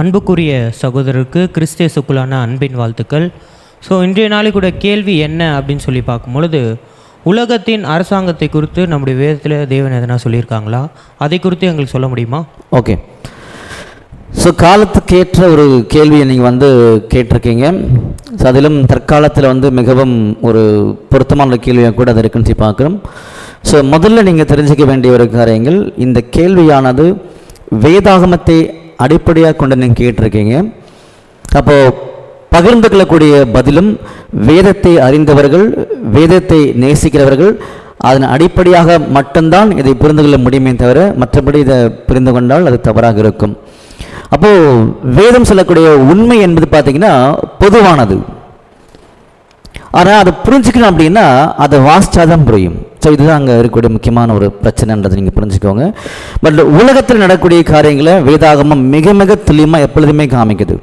அன்புக்குரிய சகோதரருக்கு கிறிஸ்தேசுக்குள்ளான அன்பின் வாழ்த்துக்கள். ஸோ இன்றைய நாளைக்கூட கேள்வி என்ன அப்படின்னு சொல்லி பார்க்கும் பொழுது உலகத்தின் அரசாங்கத்தை குறித்து நம்முடைய வேதத்தில் தேவன் எதனா சொல்லியிருக்காங்களா? அதை குறித்து எங்களுக்கு சொல்ல முடியுமா? ஓகே. ஸோ காலத்துக்கேற்ற ஒரு கேள்வியை நீங்கள் வந்து கேட்டிருக்கீங்க. ஸோ அதிலும் தற்காலத்தில் வந்து மிகவும் ஒரு பொருத்தமான கேள்வியாக கூட அது இருக்குன்னு சொல்லி பார்க்குறோம். ஸோ முதல்ல நீங்கள் தெரிஞ்சுக்க வேண்டிய ஒரு காரியங்கள் இந்த கேள்வியானது வேதாகமத்தை அடிப்படையாக கொண்டு நீங்கள் கேட்டிருக்கீங்க. அப்போது பகிர்ந்து கொள்ளக்கூடிய பதிலும் வேதத்தை அறிந்தவர்கள் வேதத்தை நேசிக்கிறவர்கள் அதன் அடிப்படையாக மட்டும்தான் இதை புரிந்து கொள்ள முடியுமே தவிர மற்றபடி இதை புரிந்து கொண்டால் அது தவறாக இருக்கும். அப்போது வேதம் சொல்லக்கூடிய உண்மை என்பது பார்த்தீங்கன்னா பொதுவானது. ஆனால் அதை புரிஞ்சுக்கணும் அப்படின்னா அதை வாசிச்சாதான் புரியும். ஸோ இதுதான் அங்கே இருக்கக்கூடிய முக்கியமான ஒரு பிரச்சனைன்றதை நீங்கள் புரிஞ்சுக்கோங்க. பட் உலகத்தில் நடக்கூடிய காரியங்களை வேதாகமம் மிக மிக துல்லியமாக எப்பொழுதுமே காமிக்குது.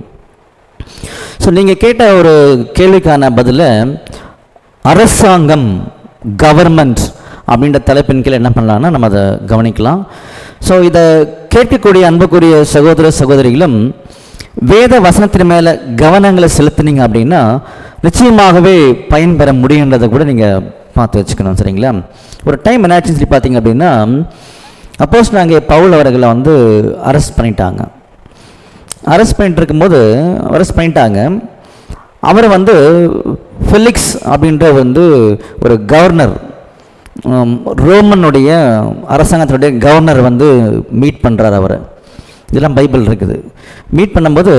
ஸோ நீங்கள் கேட்ட ஒரு கேள்விக்கான பதில அரசாங்கம் கவர்மெண்ட் அப்படின்ற தலைப்பின் கீழே என்ன பண்ணலான்னா நம்ம அதை கவனிக்கலாம். ஸோ இதை கேட்கக்கூடிய அன்புக்குரிய சகோதர சகோதரிகளும் வேத வசனத்தின் மேலே கவனங்களை செலுத்துனீங்க அப்படின்னா நிச்சயமாகவே பயன்பெற முடியுன்றதை கூட நீங்கள் பார்த்து வச்சுக்கணும் சரிங்களா? ஒரு டைம் என்னாச்சுன்னு சொல்லி பார்த்தீங்க அப்படின்னா அப்போஸ் நாங்கள் பவுல் அவர்களை வந்து அரெஸ்ட் பண்ணிட்டாங்க. அரெஸ்ட் பண்ணிட்டு இருக்கும்போது அரெஸ்ட் பண்ணிட்டாங்க. அவர் வந்து ஃபெலிக்ஸ் அப்படின்ற வந்து ஒரு கவர்னர் ரோமனுடைய அரசாங்கத்தினுடைய கவர்னர் வந்து மீட் பண்ணுறார் அவரை. இதெல்லாம் பைபிள் இருக்குது. மீட் பண்ணும்போது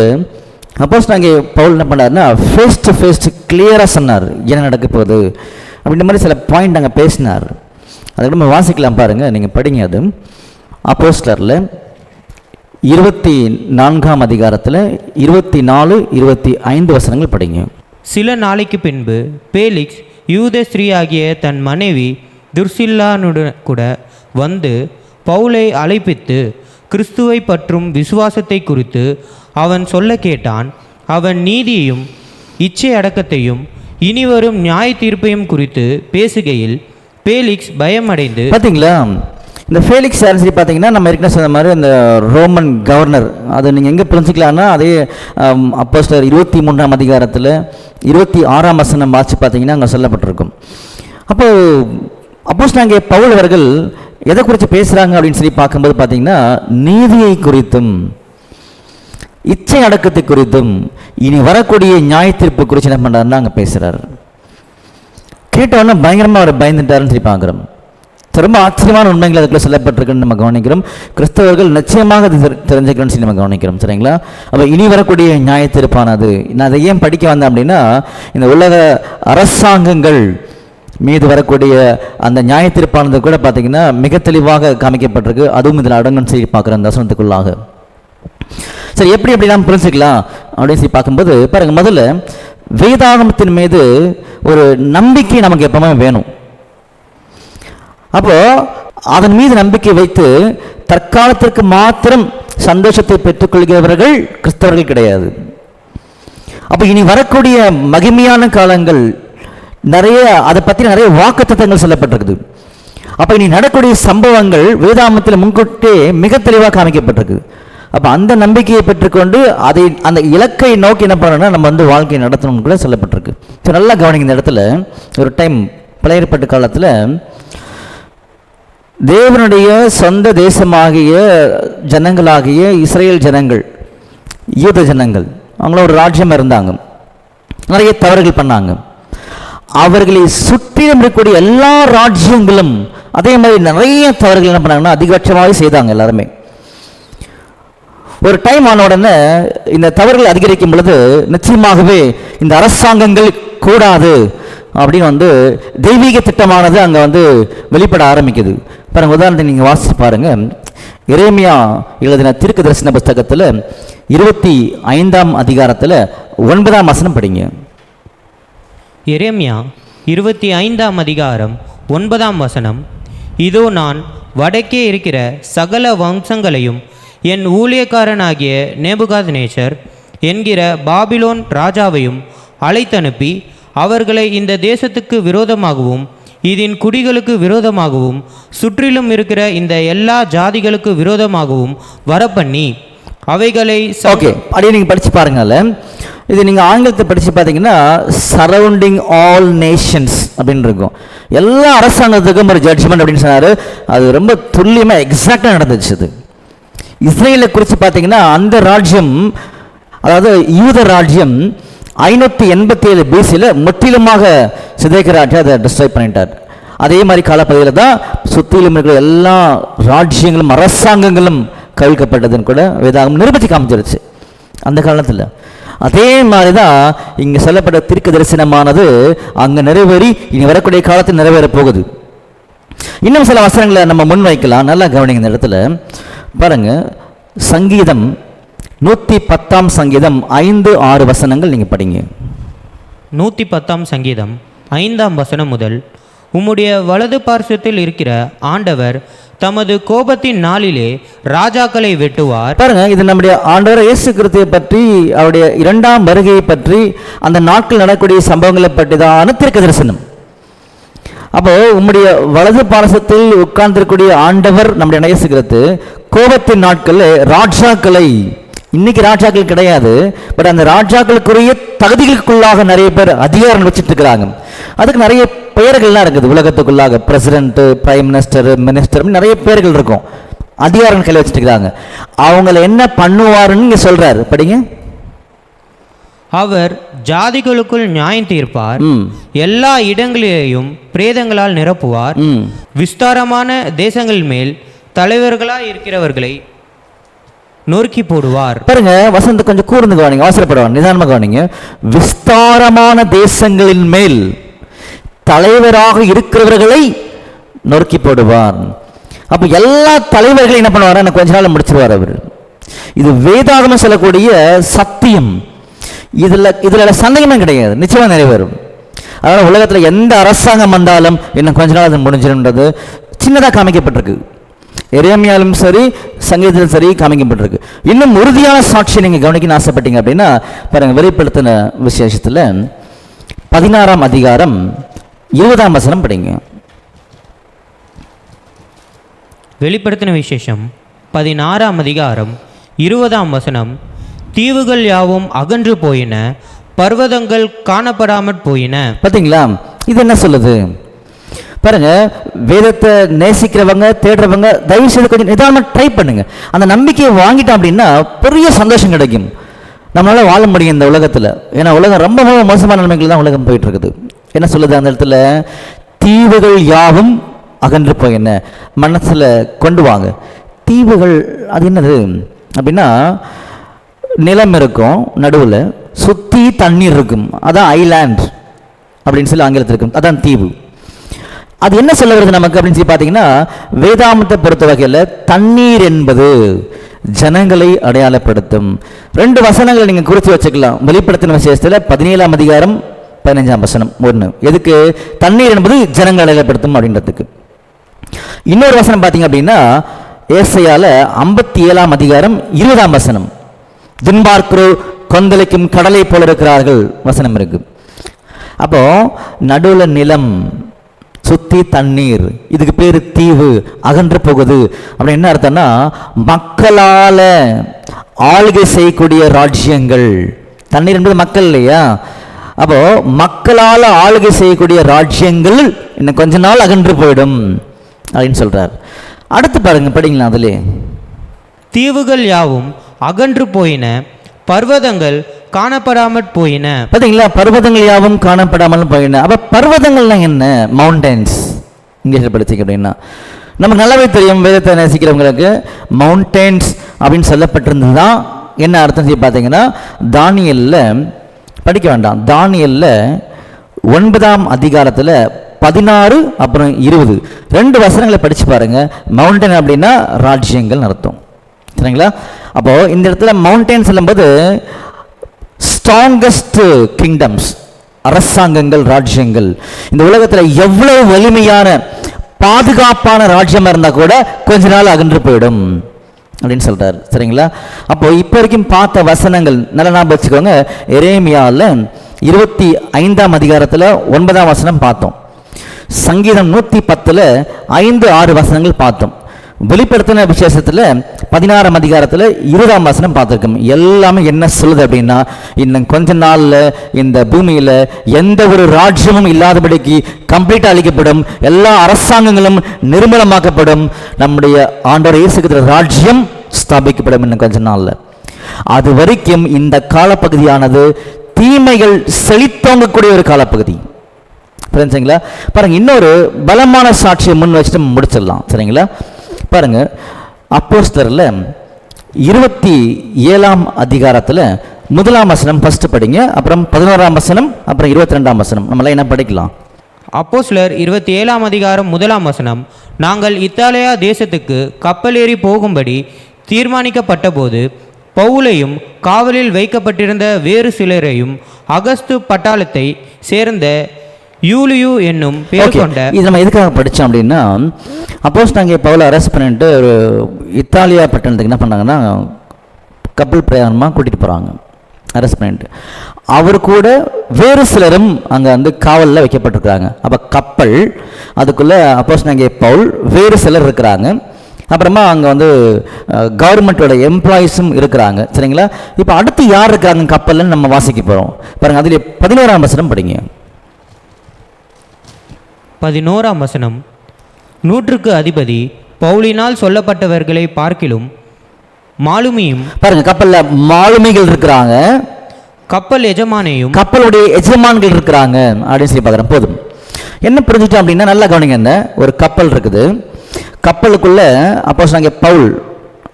அப்போஸ் நாங்கள் பவுல் என்ன பண்ணாருன்னா ஃபேஸ் டு ஃபேஸ் கிளியராக சொன்னார். என்ன நடக்க போகுது? அப்படின்ற மாதிரி சில பாயிண்ட் அங்கே பேசினார். அதை நம்ம வாசிக்கலாம் பாருங்கள் நீங்கள் படிங்க அது. அப்போஸ்டரில் இருபத்தி நான்காம் அதிகாரத்தில் இருபத்தி நாலு இருபத்தி ஐந்து வசனங்கள் படிங்க. சில நாளைக்கு பின்பு பேலிக்ஸ் யூத ஸ்ரீ ஆகிய தன் மனைவி துர்சில்லானுடன் கூட வந்து பவுலை அழைப்பித்து கிறிஸ்துவை பற்றும் விசுவாசத்தை குறித்து அவன் சொல்ல கேட்டான். அவன் நீதியையும் இச்சை அடக்கத்தையும் இனிவரும் நியாய தீர்ப்பையும் குறித்து பேசுகையில் பேலிக்ஸ் பயமடைந்து பார்த்தீங்களா இந்த ஃபேலிக்ஸ் யாருன்னு சொல்லி பார்த்தீங்கன்னா நம்ம ஏற்கனவே சொன்ன மாதிரி இந்த ரோமன் கவர்னர் அதை நீங்கள் எங்கே புரிஞ்சுக்கலாம்னா அதே அப்போஸ்டர் இருபத்தி மூன்றாம் அதிகாரத்தில் இருபத்தி ஆறாம் வசனம் வாசிச்சு பார்த்தீங்கன்னா அங்கே சொல்லப்பட்டிருக்கும். அப்போ அப்போஸ் நாங்கள் பவுல் அவர்கள் எதை குறித்து பேசுகிறாங்க அப்படின்னு சொல்லி பார்க்கும்போது பார்த்தீங்கன்னா நீதியை குறித்தும் இச்சை அடக்கத்தை குறித்தும் இனி வரக்கூடிய நியாய தீர்ப்பு குறித்து என்ன பண்ணுறாருன்னா அங்கே பேசுகிறார் கேட்டவொடனே பயங்கரமாக அவர் பயந்துட்டாருன்னு சொல்லி பார்க்குறோம். ரொம்ப ஆச்சரியமான உண்மைகள் அதுக்குள்ள சொல்லப்பட்டிருக்குன்னு நம்ம கவனிக்கிறோம். கிறிஸ்தவர்கள் நிச்சயமாக அது தெரிஞ்சுக்கணும்னு சொல்லி நம்ம கவனிக்கிறோம் சரிங்களா? அப்போ இனி வரக்கூடிய நியாயத்திருப்பானது நான் அதை ஏன் படிக்க வந்தேன் அப்படின்னா இந்த உலக அரசாங்கங்கள் மீது வரக்கூடிய அந்த நியாயத்திருப்பானது கூட பார்த்தீங்கன்னா மிக தெளிவாக காமிக்கப்பட்டிருக்கு. அதுவும் இதில் அடங்குன்னு சொல்லி பார்க்குறேன் தசனத்துக்குள்ளாக. சரி எப்படி எப்படி நாம் புரிஞ்சுக்கலாம்? அப்படின்னு சொல்லி பார்க்கும்போது பாருங்க முதல்ல வேதாகமத்தின் மீது ஒரு நம்பிக்கை நமக்கு எப்பவுமே வேணும். அப்போ அதன் மீது நம்பிக்கை வைத்து தற்காலத்திற்கு மாத்திரம் சந்தோஷத்தை பெற்றுக்கொள்கிறவர்கள் கிறிஸ்தவர்கள் கிடையாது. அப்போ இனி வரக்கூடிய மகிமையான காலங்கள் நிறைய அதை பற்றி நிறைய வாக்குத்தத்தங்கள் சொல்லப்பட்டிருக்குது. அப்போ இனி நடக்கூடிய சம்பவங்கள் வேதாமத்தில் முன்கூட்டியே மிக தெளிவாக காமிக்கப்பட்டிருக்கு. அப்போ அந்த நம்பிக்கையை பெற்றுக்கொண்டு அதை அந்த இலக்கை நோக்கி என்ன பண்ணணும்னா நம்ம வந்து வாழ்க்கையை நடத்தணும்னு கூட சொல்லப்பட்டிருக்கு. ஸோ நல்லா கவனிங்க இந்த இடத்துல ஒரு டைம் பழையற்பட்ட காலத்தில் தேவனுடைய சொந்த தேசமாகிய ஜனங்களாகிய இஸ்ரேல் ஜனங்கள் யூத ஜனங்கள் அவங்கள ஒரு ராஜ்யம் இருந்தாங்க. நிறைய தவறுகள் பண்ணாங்க. அவர்களை சுற்றிலும் இருக்கக்கூடிய எல்லா ராஜ்யங்களும் அதே மாதிரி நிறைய தவறுகள் என்ன பண்ணாங்கன்னா அதிகபட்சமாகவே செய்தாங்க எல்லாருமே. ஒரு டைம் ஆன உடனே இந்த தவறுகள் அதிகரிக்கும் பொழுது நிச்சயமாகவே இந்த அரசாங்கங்கள் கூடாது அப்படின்னு வந்து தெய்வீக திட்டமானது அங்கே வந்து வெளிப்பட ஆரம்பிக்குது. பாருங்க உதாரணத்தை நீங்கள் வாசித்து பாருங்க. இறைமையா எழுதின திருக்கு தரிசன புஸ்தகத்தில் இருபத்தி ஐந்தாம் அதிகாரத்தில் ஒன்பதாம் வசனம் படிங்க. எரேமியா இருபத்தி ஐந்தாம் அதிகாரம் ஒன்பதாம் வசனம். இதோ நான் வடக்கே இருக்கிற சகல வம்சங்களையும் என் ஊழியக்காரனாகிய நேபுகாத்நேசர் என்கிற பாபிலோன் ராஜாவையும் அழைத்தனுப்பி அவர்களை இந்த தேசத்துக்கு விரோதமாகவும் இதன் குடிகளுக்கு விரோதமாகவும் சுற்றிலும் இருக்கிற இந்த எல்லா ஜாதிகளுக்கு விரோதமாகவும் வரப்பண்ணி அவைகளை ஓகே அப்படியே நீங்கள் படித்து பாருங்கள் இது நீங்கள் ஆங்கிலத்தை படித்து பார்த்தீங்கன்னா சரௌண்டிங் ஆல் நேஷன்ஸ் அப்படின்னு இருக்கும். எல்லா அரசாங்கத்துக்கும் ஒரு ஜட்ஜ்மெண்ட் அப்படின்னு சொன்னார். அது ரொம்ப துல்லியமாக எக்ஸாக்டாக நடந்துச்சு அது. இஸ்ரேலை குறித்து பார்த்தீங்கன்னா அந்த ராஜ்யம் அதாவது யூத ராஜ்யம் ஐநூற்றி எண்பத்தி ஏழு பிசியில் முற்றிலுமாக சிதைக்கிற அதை டிஸ்ட்ராய் பண்ணிட்டார். அதே மாதிரி காலப்பகுதியில் தான் சுற்றிலும் இருக்கிற எல்லா ராஜ்யங்களும் அரசாங்கங்களும் கவிழ்க்கப்பட்டதுன்னு கூட வேதாகம் நிரூபித்து காமிச்சிருச்சு. அந்த காலத்தில். அதே மாதிரி தான் இங்கே சொல்லப்பட்ட திருக்கு தரிசனமானது அங்கே நிறைவேறி இனி வரக்கூடிய காலத்தில் நிறைவேற போகுது. இன்னும் சில வசனங்களை நம்ம முன்வைக்கலாம். நல்லா கவனிங்க இந்த இடத்துல. பாருங்க. சங்கீதம் நூற்றி பத்தாம் சங்கீதம் ஐந்து ஆறு வசனங்கள் நீங்கள் படிங்க. நூற்றி பத்தாம் சங்கீதம் ஐந்தாம் வசனம் முதல் உம்முடைய வலது பார்சத்தில் இருக்கிற ஆண்டவர் தமது கோபத்தின் நாளிலே ராஜாக்களை வெட்டுவார். பாருங்க இது நம்முடைய ஆண்டவர் இயேசு கிறிஸ்துவை பற்றி அவருடைய இரண்டாம் வருகையை பற்றி அந்த நாட்கள் நடக்கக்கூடிய சம்பவங்களை பற்றி தான் தீர்க்க தரிசனம். அப்போ உம்முடைய வலது பாரசத்தில் உட்கார்ந்திருக்கக்கூடிய ஆண்டவர் நம்முடைய நேசுகிறது கோபத்தின் நாட்களில் ராஜாக்களை இன்னைக்கு ராஜாக்கள் கிடையாது பட் அந்த ராஜாக்களுக்குரிய தகுதிகளுக்குள்ளாக நிறைய பேர் அதிகாரம் வச்சுட்டு இருக்கிறாங்க அதுக்கு நிறைய பெயர்கள்லாம் இருக்குது. உலகத்துக்குள்ளாக பிரசிடென்ட் பிரைம் மினிஸ்டர் மினிஸ்டர் நிறைய பேர்கள் இருக்கும். அதிகாரம் கையில் வச்சுட்டு இருக்கிறாங்க அவங்கள என்ன பண்ணுவாருன்னு இங்கே சொல்கிறாரு படிங்க. அவர் ஜாதிகளுக்குள் நியாயம் தீர்ப்பார். எல்லா இடங்களிலேயும் பிரேதங்களால் நிரப்புவார். ம். விஸ்தாரமான தேசங்கள் மேல் தலைவர்களாய் இருக்கிறவர்களை நொறுக்கி போடுவார். பாருங்க வசந்த கொஞ்சம் கூர்ந்து கவனிங்க அவசரப்படுவாங்க நிதானமாக கவனிங்க. விஸ்தாரமான தேசங்களின் மேல் தலைவராக இருக்கிறவர்களை நொறுக்கி போடுவார். அப்போ எல்லா தலைவர்களையும் என்ன பண்ணுவார்? எனக்கு கொஞ்ச நாள் முடிச்சிருவார் அவர். இது வேதாகமம் சொல்லக்கூடிய சத்தியம். இதில் இதில் சந்தேகமே கிடையாது. நிச்சயமாக நிறைவேறும் அதனால் உலகத்தில் எந்த அரசாங்கம் வந்தாலும் இன்னும் கொஞ்ச நாள் அது முடிஞ்சிருன்றது சின்னதாக காமிக்கப்பட்டிருக்கு. எரேமியாலும் சரி சங்கீதத்திலும் சரி காமிக்கப்பட்டிருக்கு. இன்னும் உறுதியான சாட்சி நீங்கள் கவனிக்கணும்னு ஆசைப்பட்டீங்க அப்படின்னா பாருங்க வெளிப்படுத்தின விசேஷத்தில் பதினாறாம் அதிகாரம் இருபதாம் வசனம் படிங்க. வெளிப்படுத்தின விசேஷம் பதினாறாம் அதிகாரம் இருபதாம் வசனம். தீவுகள் யாவும் அகன்று போயின பர்வதங்கள் காணப்படாமற் போயின. பார்த்தீங்களா இது என்ன சொல்லுது? பாருங்க வேதத்தை நேசிக்கிறவங்க தேடுறவங்க தயவு செய்து கொஞ்சம் நிதானமாக ட்ரை பண்ணுங்க. அந்த நம்பிக்கையை வாங்கிட்டோம் அப்படின்னா பெரிய சந்தோஷம் கிடைக்கும். நம்மளால் வாழ முடியும் இந்த உலகத்தில். ஏன்னா உலகம் ரொம்ப ரொம்ப மோசமான நிலைமைகள் தான் உலகம் போயிட்டு இருக்குது என்ன சொல்லுது அந்த இடத்துல? தீவுகள் யாவும் அகன்று போயின. மனசில் கொண்டு வாங்க. தீவுகள் அது என்னது? அப்படின்னா நிலம் இருக்கும் நடுவில் சுற்றி தண்ணீர் இருக்கும். அதான் ஐலாண்ட் அப்படின்னு சொல்லி ஆங்கிலத்தில் இருக்கும். அதான் தீவு. அது என்ன சொல்ல வருது நமக்கு அப்படின்னு சொல்லி பார்த்தீங்கன்னா வேதாமத்தை பொறுத்த வகையில் தண்ணீர் என்பது ஜனங்களை அடையாளப்படுத்தும். ரெண்டு வசனங்களை நீங்கள் குறித்து வச்சுக்கலாம். வெளிப்படுத்தின விசேஷத்தில் பதினேழாம் அதிகாரம் பதினஞ்சாம் வசனம். ஒன்று எதுக்கு? தண்ணீர் என்பது ஜனங்களை அடையாளப்படுத்தும் அப்படின்றதுக்கு. இன்னொரு வசனம் பார்த்தீங்க அப்படின்னா ஏசையால் ஐம்பத்தி ஏழாம் அதிகாரம் இருபதாம் வசனம். துன்பார்க்கிறோ கொந்தளிக்கும் கடலை போல இருக்கிறார்கள் வசனம் இருக்கு. அப்போ நடுவில் நிலம் சுத்தி தண்ணீர் இதுக்கு பேர் தீவு அகன்று போகுது. அப்படின்னு என்ன அர்த்தம்னா மக்களால் ஆளுகை செய்யக்கூடிய ராஜ்யங்கள். தண்ணீர் என்பது மக்கள் இல்லையா? அப்போ மக்களால் ஆளுகை செய்யக்கூடிய ராஜ்யங்கள் இன்னும் கொஞ்ச நாள் அகன்று போயிடும் அப்படின்னு சொல்றார். அடுத்து பாருங்க படிங்களா அதுலேயே. தீவுகள் யாவும் அகன்று போயின பர்வதங்கள் காணப்படாமற் போயின. பார்த்தீங்களா பர்வதங்கள் யாவும் காணப்படாமல் போயின. அப்போ பர்வதங்கள்லாம் என்ன? மவுண்டன்ஸ் இங்கிலீஷில் படிச்சிக்க அப்படின்னா. நமக்கு நல்லாவே தெரியும் வேதத்தை நேசிக்கிறவங்களுக்கு மவுண்டன்ஸ் அப்படின்னு சொல்லப்பட்டிருந்தது தான் என்ன அர்த்தம் சொல்லி பார்த்தீங்கன்னா தானியல்ல படிக்க வேண்டாம். தானியல்ல ஒன்பதாம் அதிகாரத்தில் பதினாறு அப்புறம் இருபது. ரெண்டு வசனங்களை படித்து பாருங்கள் மவுண்டன் அப்படின்னா ராஜ்யங்கள் அர்த்தம் சரிங்களா? அப்போது இந்த இடத்துல மவுண்டேன் சொல்லும்போது ஸ்ட்ராங்கஸ்ட் கிங்டம்ஸ் அரசாங்கங்கள் ராஜ்யங்கள். இந்த உலகத்தில் எவ்வளவு வலிமையான பாதுகாப்பான ராஜ்யமாக இருந்தால் கூட கொஞ்ச நாள் அகன்று போயிடும் அப்படின்னு சொல்கிறார் சரிங்களா? அப்போ இப்போ வரைக்கும் பார்த்த வசனங்கள் நல்லா ஞாபகம் வச்சுக்கோங்க. எரேமியாவில் இருபத்தி ஐந்தாம் அதிகாரத்தில் ஒன்பதாம் வசனம் பார்த்தோம். சங்கீதம் நூற்றி பத்தில் ஐந்து ஆறு வசனங்கள் பார்த்தோம். வெளிப்படுத்தின விசேஷத்தில் பதினாறாம் அதிகாரத்தில் இருபதாம் வசனம் பார்த்துருக்கோம். எல்லாமே என்ன சொல்லுது அப்படின்னா இன்னும் கொஞ்ச நாளில் இந்த பூமியில் எந்த ஒரு ராஜ்யமும் இல்லாதபடிக்கு கம்ப்ளீட்டாக அழிக்கப்படும். எல்லா அரசாங்கங்களும் நிர்மலமாக்கப்படும். நம்முடைய ஆண்டோர் இயேசுக்கிற ராஜ்யம் ஸ்தாபிக்கப்படும் இன்னும் கொஞ்ச நாளில். அது வரைக்கும் இந்த காலப்பகுதியானது தீமைகள் செழித்தோங்கக்கூடிய ஒரு காலப்பகுதி. புரிஞ்சுங்களா? பாருங்க இன்னொரு பலமான சாட்சியை முன் வச்சுட்டு முடிச்சிடலாம். சரிங்களா? பாருங்க அப்போஸ்தரில் இருபத்தி ஏழாம் அதிகாரத்தில் முதலாம் வசனம் ஃபஸ்ட்டு படிங்க அப்புறம் பதினோராம் வசனம் அப்புறம் இருபத்தி ரெண்டாம் வசனம் நம்மளாம் என்ன படிக்கலாம். அப்போஸ்லர் இருபத்தி ஏழாம் அதிகாரம் முதலாம் வசனம் நாங்கள் இத்தாலியா தேசத்துக்கு கப்பல் ஏறி போகும்படி தீர்மானிக்கப்பட்டபோது பவுலையும் காவலில் வைக்கப்பட்டிருந்த வேறு சிலரையும் அகஸ்து பட்டாளத்தை சேர்ந்த யூலியு என்னும் பேர். கொண்ட இது நம்ம எதுக்காக படித்தோம் அப்படின்னா அப்போஸ் நாங்கள் பவுலை அரெஸ்ட் பண்ணிட்டு ஒரு இத்தாலியா பட்டணத்துக்கு என்ன பண்ணாங்கன்னா கப்பல் பிரயாணமாக கூட்டிகிட்டு போகிறாங்க அரெஸ்ட் பண்ணிட்டு. அவர் கூட வேறு சிலரும் அங்கே வந்து காவலில் வைக்கப்பட்டிருக்கிறாங்க. அப்போ கப்பல் அதுக்குள்ளே அப்போஸ் நாங்கள் பவுல் வேறு சிலர் இருக்கிறாங்க. அப்புறமா அங்கே வந்து கவர்மெண்ட்டோட எம்ப்ளாயீஸும் இருக்கிறாங்க. சரிங்களா? இப்போ அடுத்து யார் இருக்கிறாங்க கப்பல்னு நம்ம வாசிக்க போகிறோம் பாருங்கள் அதில் பதினோராம் வசனம் படிங்க. பதினோராம் வசனம். நூற்றுக்கு அதிபதி பவுலினால் சொல்லப்பட்டவர்களை பார்க்கிலும் மாலுமியும் பாருங்க கப்பல்ல மாலுமிகள் இருக்கிறாங்க. கப்பல் எஜமானையும் கப்பலுடைய எஜமான்கள் இருக்கிறாங்க. அப்படின்னு சொல்லி பார்க்குறேன் போதும். என்ன புரிஞ்சுட்டோம் அப்படின்னா நல்லா கவனிங்க என்ன? ஒரு கப்பல் இருக்குது. கப்பலுக்குள்ள அப்போ நாங்க பவுல்.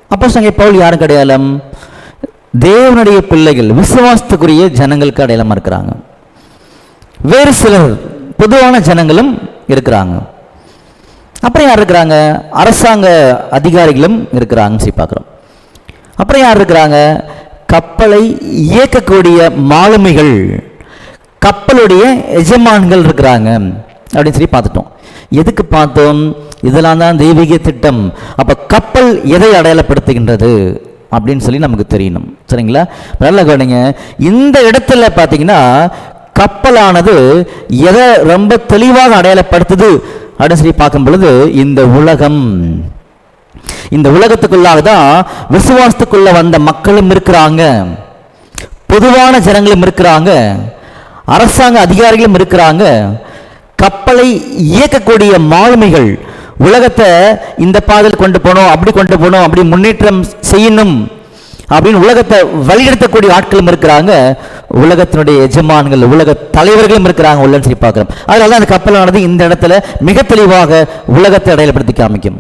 அப்போ நாங்க பவுல் யாருக்கு அடையாளம்? தேவனுடைய பிள்ளைகள் விசுவாசத்துக்குரிய ஜனங்களுக்கு அடையாளமா இருக்கிறாங்க. வேறு சிலர் பொதுவான ஜனங்களும் இருக்கிறாங்க. அப்புறம் யார் இருக்கிறாங்க? அரசாங்க அதிகாரிகளும் இருக்கிறாங்கன்னு சொல்லி பார்க்குறோம். அப்புறம் யார் இருக்கிறாங்க? கப்பலை இயக்கக்கூடிய மாலுமிகள் கப்பலுடைய எஜமான்கள் இருக்கிறாங்க அப்படின்னு சொல்லி பார்த்துட்டோம். எதுக்கு பார்த்தோம்? இதெல்லாம் தான் தெய்வீக திட்டம். அப்போ கப்பல் எதை அடையாளப்படுத்துகின்றது அப்படின்னு சொல்லி நமக்கு தெரியணும். சரிங்களா? நல்லா கவனிங்க. இந்த இடத்துல பார்த்தீங்கன்னா கப்பலானது எதை ரொம்ப தெளிவாக அடையாளப்படுத்துது அப்படின்னு சொல்லி பார்க்கும் பொழுது இந்த உலகம். இந்த உலகத்துக்குள்ளாக தான் விசுவாசத்துக்குள்ள வந்த மக்களும் இருக்கிறாங்க. பொதுவான ஜனங்களும் இருக்கிறாங்க. அரசாங்க அதிகாரிகளும் இருக்கிறாங்க. கப்பலை இயக்கக்கூடிய மாலுமிகள் உலகத்தை இந்த பாதையில் கொண்டு போகணும் அப்படி கொண்டு போகணும் அப்படி முன்னேற்றம் செய்யணும் அப்படின்னு உலகத்தை வழிநடத்தக்கூடிய ஆட்களும் இருக்கிறாங்க. உலகத்தினுடைய எஜமான்கள் உலக தலைவர்களும் இருக்கிறாங்க உள்ளன்னு சொல்லி பார்க்குறோம். அதனால தான் அந்த கப்பலானது இந்த இடத்துல மிக தெளிவாக உலகத்தை அடையாளப்படுத்தி காமிக்கும்.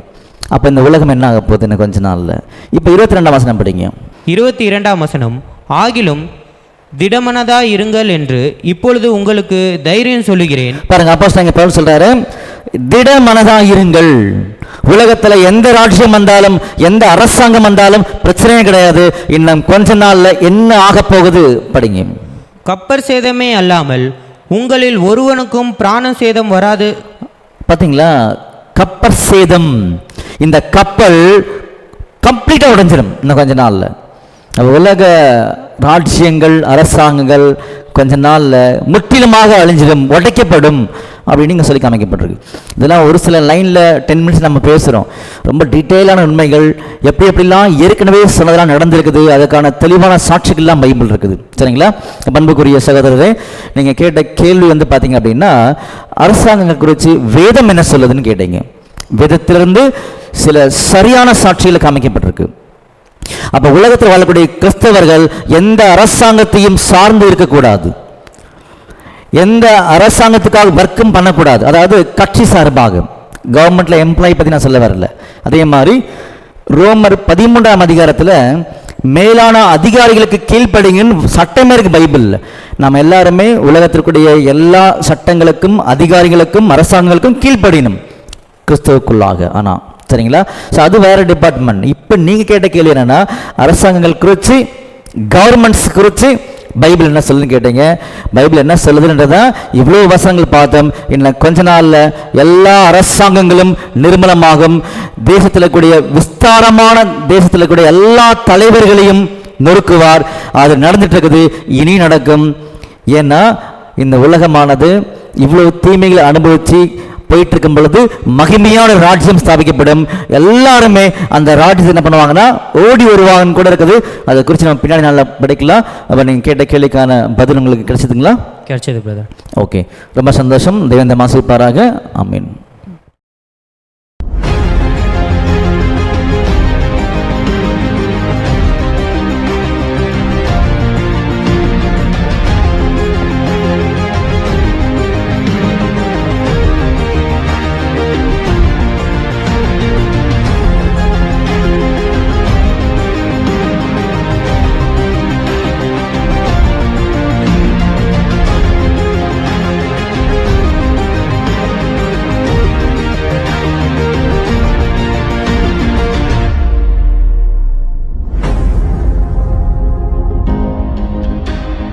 அப்போ இந்த உலகம் என்ன ஆக போகுது இன்னும் கொஞ்ச நாளில்? இப்போ இருபத்தி ரெண்டாம் வசனம் படிங்க. இருபத்தி இரண்டாம் வசனம் ஆகிலும் திடமனதா இருங்கள் என்று இப்பொழுது உங்களுக்கு தைரியம் சொல்லுகிறேன். பாருங்க அப்போ பவுல் சொல்றாரு திட மனதா இருங்கள். உலகத்துல எந்த ராஜ்யம் வந்தாலும் எந்த அரசாங்கம் வந்தாலும் பிரச்சனையே கிடையாது. இன்னும் கொஞ்ச நாள்ல என்ன ஆக போகுது? படிங்க. கப்பர் சேதமே அல்லாமல் உங்களில் ஒருவனுக்கும் பிராண சேதம் வராது. பாத்தீங்களா? கப்பர் சேதம். இந்த கப்பல் கம்ப்ளீட்டா உடைஞ்சிடும் இன்னும் கொஞ்ச நாள்ல. உலக ராஜ்யங்கள் அரசாங்கங்கள் கொஞ்ச நாளில் முற்றிலுமாக அழிஞ்சிடும் உடைக்கப்படும் அப்படின்னு இங்கே சொல்லி காமிக்கப்பட்டிருக்கு. இதெல்லாம் ஒரு சில லைனில் டென் மினிட்ஸ் நம்ம பேசுகிறோம் ரொம்ப டீட்டெயிலான உண்மைகள் எப்படி எப்படிலாம் ஏற்கனவே சொன்னதெல்லாம் நடந்திருக்குது அதுக்கான தெளிவான சாட்சிகள்லாம் பைபிள் இருக்குது. சரிங்களா? பண்புக்குரிய சகோதரரே நீங்கள் கேட்ட கேள்வி வந்து பார்த்தீங்க அப்படின்னா அரசாங்கங்கள் குறித்து வேதம் என்ன சொல்லுதுன்னு கேட்டீங்க. வேதத்திலிருந்து சில சரியான சாட்சிகள் காமிக்கப்பட்டிருக்கு. அப்போ உலகத்தில் வாழக்கூடிய கிறிஸ்தவர்கள் எந்த அரசாங்கத்தையும் சார்ந்து இருக்கக்கூடாது. எந்த அரசாங்கத்துக்காக ஒர்க்கும் பண்ணக்கூடாது. அதாவது கட்சி சார்பாக. கவர்மெண்டில் எம்ப்ளாயி பற்றி நான் சொல்ல வரல. அதே மாதிரி ரோமர் பதிமூன்றாம் அதிகாரத்தில் மேலான அதிகாரிகளுக்கு கீழ்ப்படுங்கன்னு சட்டமே இருக்கு பைபிளில். நாம் எல்லாருமே உலகத்திற்குடைய எல்லா சட்டங்களுக்கும் அதிகாரிகளுக்கும் அரசாங்கங்களுக்கும் கீழ்ப்படினும் கிறிஸ்துவுக்குள்ளாக. ஆனால் சரிங்களா? ஸோ அது வேற டிபார்ட்மெண்ட் இப்போ நீங்கள் கேட்ட கேள்வி என்னன்னா அரசாங்கங்கள் குறித்து கவர்மெண்ட்ஸ் குறித்து பைபிள் என்ன சொல்லுன்னு கேட்டீங்க? பைபிள் என்ன சொல்லுதுன்றதான் இவ்வளோ வசனங்கள் பார்த்தோம். இன்னும் கொஞ்ச நாளில் எல்லா அரசாங்கங்களும் நிர்மலமாகும். தேசத்தில் கூடிய விஸ்தாரமான தேசத்தில் கூடிய எல்லா தலைவர்களையும் நொறுக்குவார். அது நடந்துட்டு இருக்குது இனி நடக்கும். ஏன்னா இந்த உலகமானது இவ்வளவு தீமைகளை அனுபவித்து போயிட்டு இருக்கும் பொழுது மகிமையான ராஜ்யம் ஸ்தாபிக்கப்படும். எல்லாருமே அந்த ராஜ்யத்தை என்ன பண்ணுவாங்கன்னா ஓடி வருவாங்கன்னு கூட இருக்குது. அதை குறித்து நம்ம பின்னாடி நல்லா படிக்கலாம். அப்போ நீங்கள் கேட்ட கேள்விக்கான பதில் உங்களுக்கு கிடைச்சதுங்களா? கிடைச்சது பிரதர் ஓகே ரொம்ப சந்தோஷம். தேவேந்திர மாசிப்பாராக ஆமீன்.